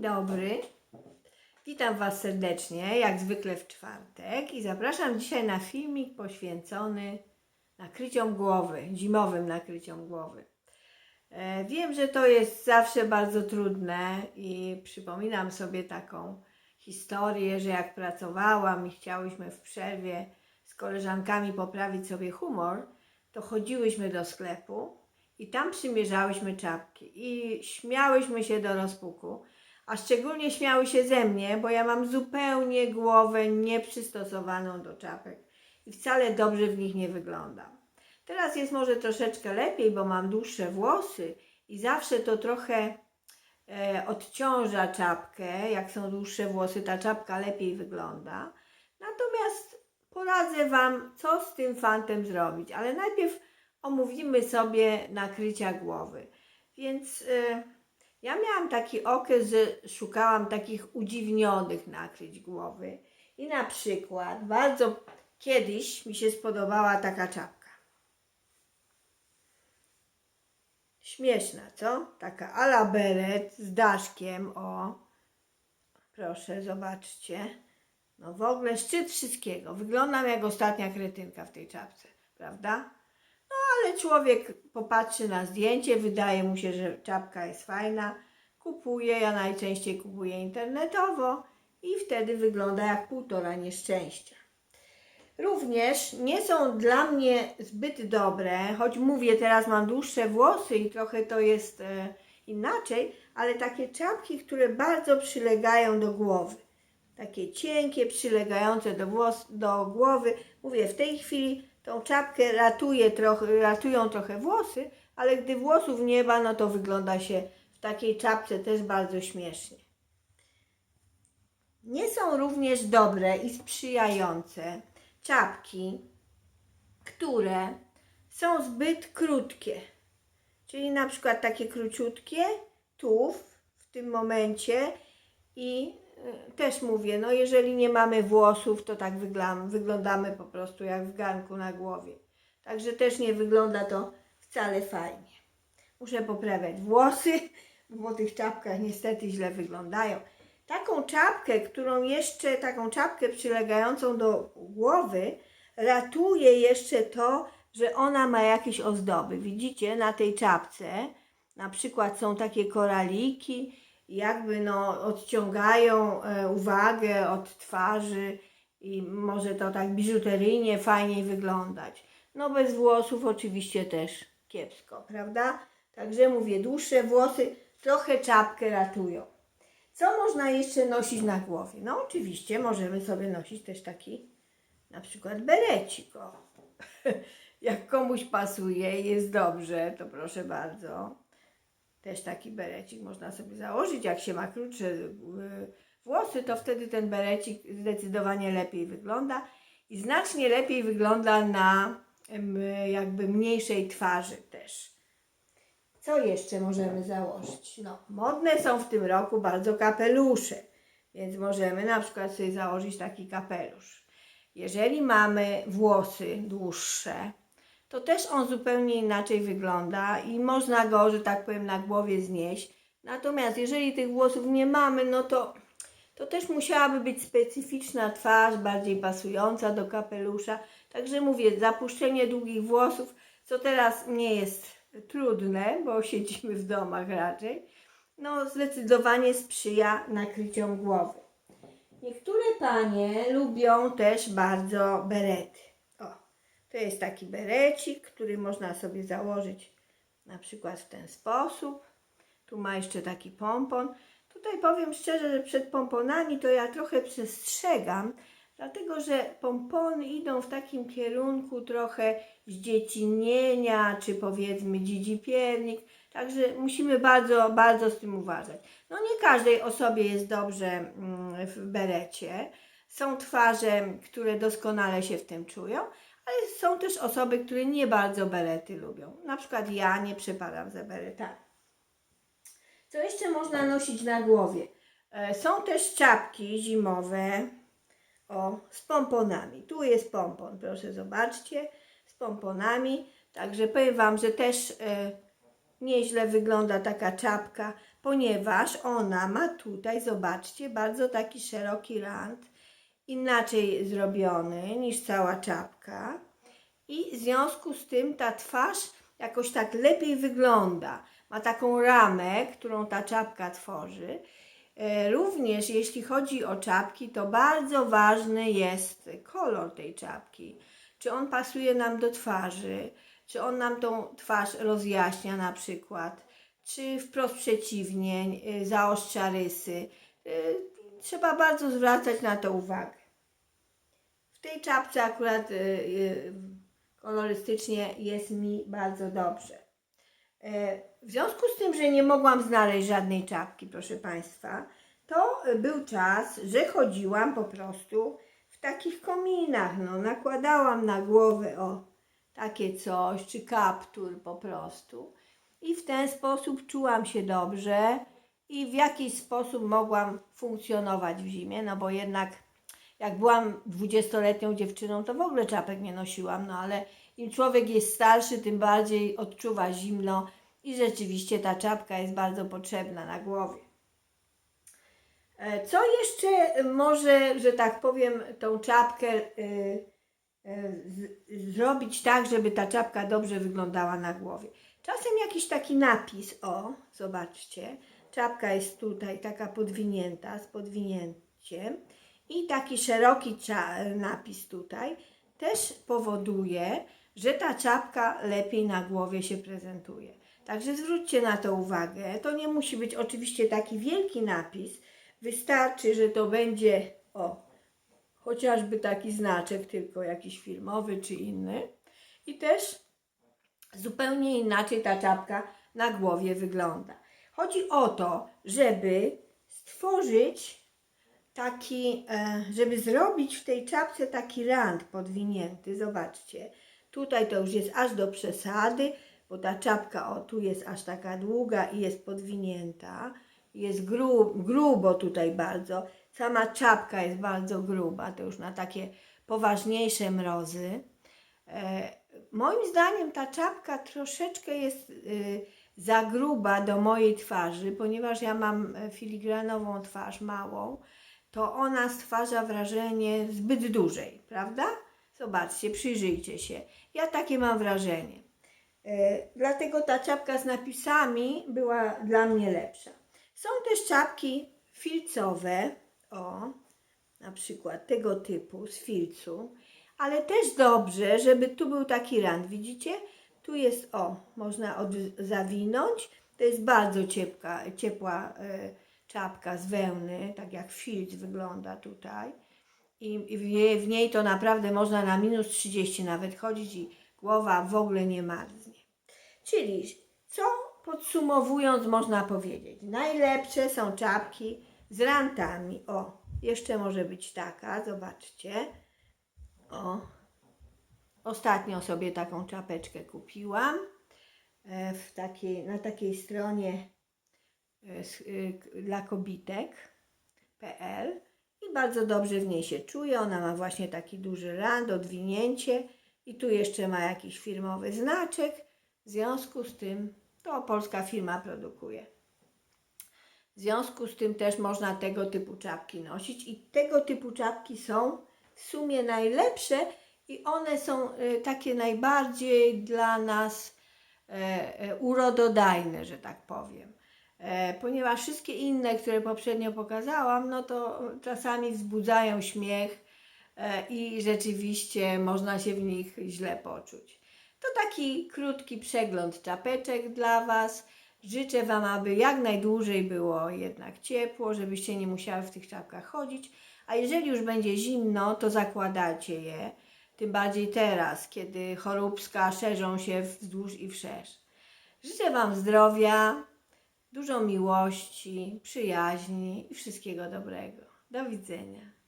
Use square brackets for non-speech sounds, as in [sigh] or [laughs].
Dzień dobry. Witam Was serdecznie, jak zwykle w czwartek i zapraszam dzisiaj na filmik poświęcony nakryciom głowy, zimowym nakryciom głowy. E, Wiem, że to jest zawsze bardzo trudne i przypominam sobie taką historię, że jak pracowałam i chciałyśmy w przerwie z koleżankami poprawić sobie humor, to chodziłyśmy do sklepu i tam przymierzałyśmy czapki i śmiałyśmy się do rozpuku, a szczególnie śmiały się ze mnie, bo ja mam zupełnie głowę nieprzystosowaną do czapek i wcale dobrze w nich nie wyglądam. Teraz jest może troszeczkę lepiej, bo mam dłuższe włosy i zawsze to trochę e, odciąża czapkę. Jak są dłuższe włosy, ta czapka lepiej wygląda. Natomiast poradzę Wam, co z tym fantem zrobić, ale najpierw omówimy sobie nakrycia głowy. Więc e, ja miałam taki okres, że szukałam takich udziwnionych nakryć głowy. I na przykład bardzo kiedyś mi się spodobała taka czapka. Śmieszna, co? Taka ala beret z daszkiem, o. Proszę, zobaczcie. No w ogóle szczyt wszystkiego. Wyglądam jak ostatnia kretynka w tej czapce, prawda? Ale człowiek popatrzy na zdjęcie, wydaje mu się, że czapka jest fajna, kupuje, ja najczęściej kupuję internetowo i wtedy wygląda jak półtora nieszczęścia. Również nie są dla mnie zbyt dobre, choć mówię, teraz mam dłuższe włosy i trochę to jest e, inaczej, ale takie czapki, które bardzo przylegają do głowy. Takie cienkie, przylegające do, włos, do głowy. Mówię, w tej chwili tą czapkę ratuje trochę, ratują trochę włosy, ale gdy włosów nie ma, no to wygląda się w takiej czapce też bardzo śmiesznie. Nie są również dobre i sprzyjające czapki, które są zbyt krótkie. Czyli na przykład takie króciutkie, tu w- tym momencie i też mówię, no jeżeli nie mamy włosów, to tak wyglądamy, wyglądamy po prostu jak w garnku na głowie. Także też nie wygląda to wcale fajnie. Muszę poprawiać włosy, bo tych czapkach niestety źle wyglądają. Taką czapkę, którą jeszcze, taką czapkę przylegającą do głowy, ratuje jeszcze to, że ona ma jakieś ozdoby. Widzicie, na tej czapce na przykład są takie koraliki, jakby no odciągają e, uwagę od twarzy i może to tak biżuteryjnie fajniej wyglądać. No bez włosów oczywiście też kiepsko, prawda? Także mówię, dłuższe włosy trochę czapkę ratują. Co można jeszcze nosić na głowie? No oczywiście możemy sobie nosić też taki na przykład berecik. [laughs] Jak komuś pasuje jest dobrze, to proszę bardzo. Też taki berecik można sobie założyć. Jak się ma krótsze y, włosy, to wtedy ten berecik zdecydowanie lepiej wygląda i znacznie lepiej wygląda na jakby mniejszej twarzy też. Co jeszcze możemy założyć? No, modne są w tym roku bardzo kapelusze, więc możemy na przykład sobie założyć taki kapelusz. Jeżeli mamy włosy dłuższe, to też on zupełnie inaczej wygląda i można go, że tak powiem, na głowie znieść. Natomiast jeżeli tych włosów nie mamy, no to, to też musiałaby być specyficzna twarz, bardziej pasująca do kapelusza. Także mówię, zapuszczenie długich włosów, co teraz nie jest trudne, bo siedzimy w domach raczej, no zdecydowanie sprzyja nakryciom głowy. Niektóre panie lubią też bardzo berety. To jest taki berecik, który można sobie założyć na przykład w ten sposób. Tu ma jeszcze taki pompon. Tutaj powiem szczerze, że przed pomponami to ja trochę przestrzegam, dlatego że pompony idą w takim kierunku trochę zdziecinienia, czy powiedzmy dzidzipiernik. Także musimy bardzo, bardzo z tym uważać. No nie każdej osobie jest dobrze mm, w berecie. Są twarze, które doskonale się w tym czują, ale są też osoby, które nie bardzo berety lubią. Na przykład ja nie przepadam za beretami. Co jeszcze można nosić na głowie? E, Są też czapki zimowe o, z pomponami. Tu jest pompon, proszę zobaczcie, z pomponami. Także powiem Wam, że też e, nieźle wygląda taka czapka. ponieważ ona ma tutaj, zobaczcie, bardzo taki szeroki rand, inaczej zrobiony niż cała czapka i w związku z tym ta twarz jakoś tak lepiej wygląda. Ma taką ramę, którą ta czapka tworzy. E, Również jeśli chodzi o czapki, to bardzo ważny jest kolor tej czapki. Czy on pasuje nam do twarzy, czy on nam tą twarz rozjaśnia na przykład, czy wprost przeciwnie, y, zaostrza rysy. Y, Trzeba bardzo zwracać na to uwagę. W tej czapce akurat y, y, kolorystycznie jest mi bardzo dobrze. E, W związku z tym, że nie mogłam znaleźć żadnej czapki, proszę Państwa, to był czas, że chodziłam po prostu w takich kominach. No, nakładałam na głowę o takie coś, czy kaptur po prostu. I w ten sposób czułam się dobrze i w jakiś sposób mogłam funkcjonować w zimie, no bo jednak jak byłam dwudziestoletnią dziewczyną, to w ogóle czapek nie nosiłam, no ale im człowiek jest starszy, tym bardziej odczuwa zimno i rzeczywiście ta czapka jest bardzo potrzebna na głowie. E, Co jeszcze może, że tak powiem, tą czapkę y, z- zrobić tak, żeby ta czapka dobrze wyglądała na głowie? Czasem jakiś taki napis, o, zobaczcie, czapka jest tutaj taka podwinięta, z podwinięciem i taki szeroki napis tutaj też powoduje, że ta czapka lepiej na głowie się prezentuje. Także zwróćcie na to uwagę. To nie musi być oczywiście taki wielki napis. Wystarczy, że to będzie o, chociażby taki znaczek, tylko jakiś filmowy czy inny. I też zupełnie inaczej ta czapka na głowie wygląda. Chodzi o to, żeby stworzyć taki, e, żeby zrobić w tej czapce taki rand podwinięty. Zobaczcie, tutaj to już jest aż do przesady, bo ta czapka, o tu jest aż taka długa i jest podwinięta. Jest gru, grubo tutaj bardzo. Sama czapka jest bardzo gruba, to już na takie poważniejsze mrozy. E, moim zdaniem ta czapka troszeczkę jest y, za gruba do mojej twarzy, ponieważ ja mam e, filigranową twarz małą, to ona stwarza wrażenie zbyt dużej, prawda? Zobaczcie, przyjrzyjcie się. Ja takie mam wrażenie. E, dlatego ta czapka z napisami była dla mnie lepsza. Są też czapki filcowe, o, na przykład tego typu z filcu, ale też dobrze, żeby tu był taki rand, widzicie? Tu jest, o, można od, zawinąć, to jest bardzo ciepła, ciepła e, czapka z wełny, tak jak filc wygląda tutaj. I, w, niej, to naprawdę można na minus 30 nawet chodzić i głowa w ogóle nie marznie. Czyli co podsumowując można powiedzieć? Najlepsze są czapki z rantami. O, jeszcze może być taka, zobaczcie. O, ostatnio sobie taką czapeczkę kupiłam e, w takiej, na takiej stronie dla kobitek.pl i bardzo dobrze w niej się czuję. Ona ma właśnie taki duży rand, odwinięcie i tu jeszcze ma jakiś firmowy znaczek. W związku z tym to polska firma produkuje. W związku z tym też można tego typu czapki nosić i tego typu czapki są w sumie najlepsze i one są e, takie najbardziej dla nas e, e, urododajne, że tak powiem. E, Ponieważ wszystkie inne, które poprzednio pokazałam, no to czasami wzbudzają śmiech e, i rzeczywiście można się w nich źle poczuć. To taki krótki przegląd czapeczek dla Was. Życzę Wam, aby jak najdłużej było jednak ciepło, żebyście nie musiały w tych czapkach chodzić. A jeżeli już będzie zimno, to zakładajcie je. Tym bardziej teraz, kiedy choróbska szerzą się wzdłuż i wszerz. Życzę Wam zdrowia, dużo miłości, przyjaźni i wszystkiego dobrego. Do widzenia.